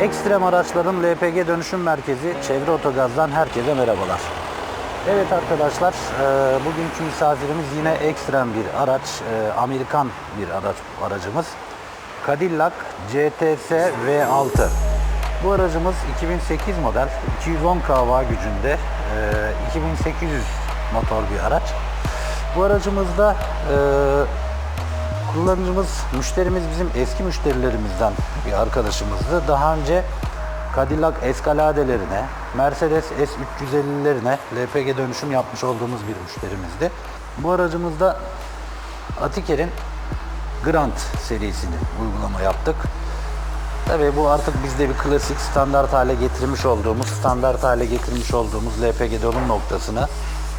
Ekstrem araçların LPG dönüşüm merkezi Çevre Otogaz'dan herkese merhabalar. Evet arkadaşlar, e, bugünkü misafirimiz yine ekstrem bir araç, e, Amerikan bir araç aracımız. Cadillac CTS V6. Bu aracımız 2008 model, 210 kW gücünde, e, 2800 motor bir araç. Bu aracımızda e, Kullanıcımız, müşterimiz bizim eski müşterilerimizden bir arkadaşımızdı. Daha önce Cadillac Escalade'lerine, Mercedes S350'lerine LPG dönüşüm yapmış olduğumuz bir müşterimizdi. Bu aracımızda Atiker'in Grand serisini uygulama yaptık. Tabii bu artık bizde bir klasik standart hale getirmiş olduğumuz, standart hale getirmiş olduğumuz LPG dolum noktasını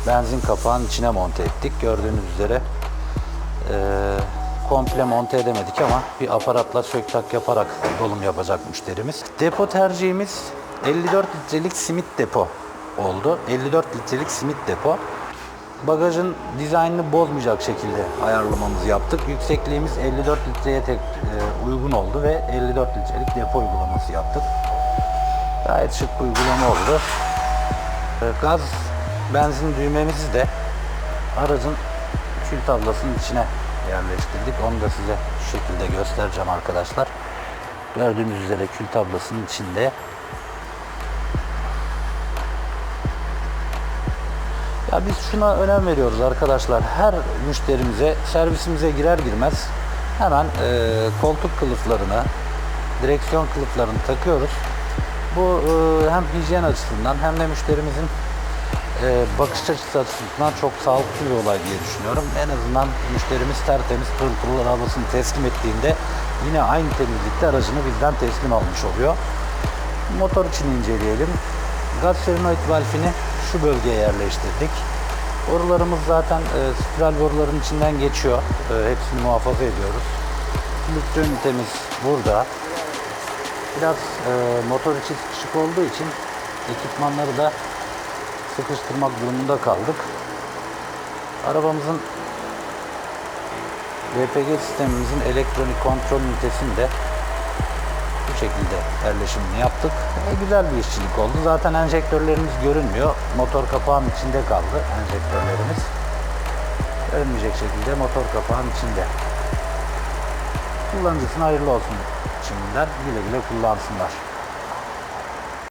benzin kapağının içine monte ettik. Gördüğünüz üzere komple monte edemedik ama bir aparatla sök tak yaparak dolum yapacak müşterimiz. Depo tercihimiz 54 litrelik simit depo oldu. 54 litrelik simit depo. Bagajın dizaynını bozmayacak şekilde ayarlamamızı yaptık. Yüksekliğimiz 54 litreye tek, e, uygun oldu ve 54 litrelik depo uygulaması yaptık. Gayet şık bir uygulama oldu. E, Gaz benzin düğmemizi de aracın kül tablasının içine yerleştirdik. Onu da size şu şekilde göstereceğim arkadaşlar. Gördüğünüz üzere kül tablasının içinde. Ya biz şuna önem veriyoruz arkadaşlar. Her müşterimize servisimize girer girmez hemen e, koltuk kılıflarını, direksiyon kılıflarını takıyoruz. Bu e, hem hijyen açısından hem de müşterimizin e, bakış açısı açısından çok sağlıklı bir olay diye düşünüyorum. En azından müşterimiz tertemiz pırıl pırıl arabasını teslim ettiğinde yine aynı temizlikte aracını bizden teslim almış oluyor. Motor için inceleyelim. Gaz solenoid valfini şu bölgeye yerleştirdik. Borularımız zaten e, spiral boruların içinden geçiyor. E, hepsini muhafaza ediyoruz. Lütfü ünitemiz burada. Biraz e, motor içi sıkışık olduğu için ekipmanları da sıkıştırmak durumunda kaldık. Arabamızın LPG sistemimizin elektronik kontrol ünitesini de bu şekilde yerleşimini yaptık. E, güzel bir işçilik oldu. Zaten enjektörlerimiz görünmüyor. Motor kapağın içinde kaldı enjektörlerimiz. Görünmeyecek şekilde motor kapağın içinde. Kullanıcısına hayırlı olsun şimdiden. Güle güle kullansınlar.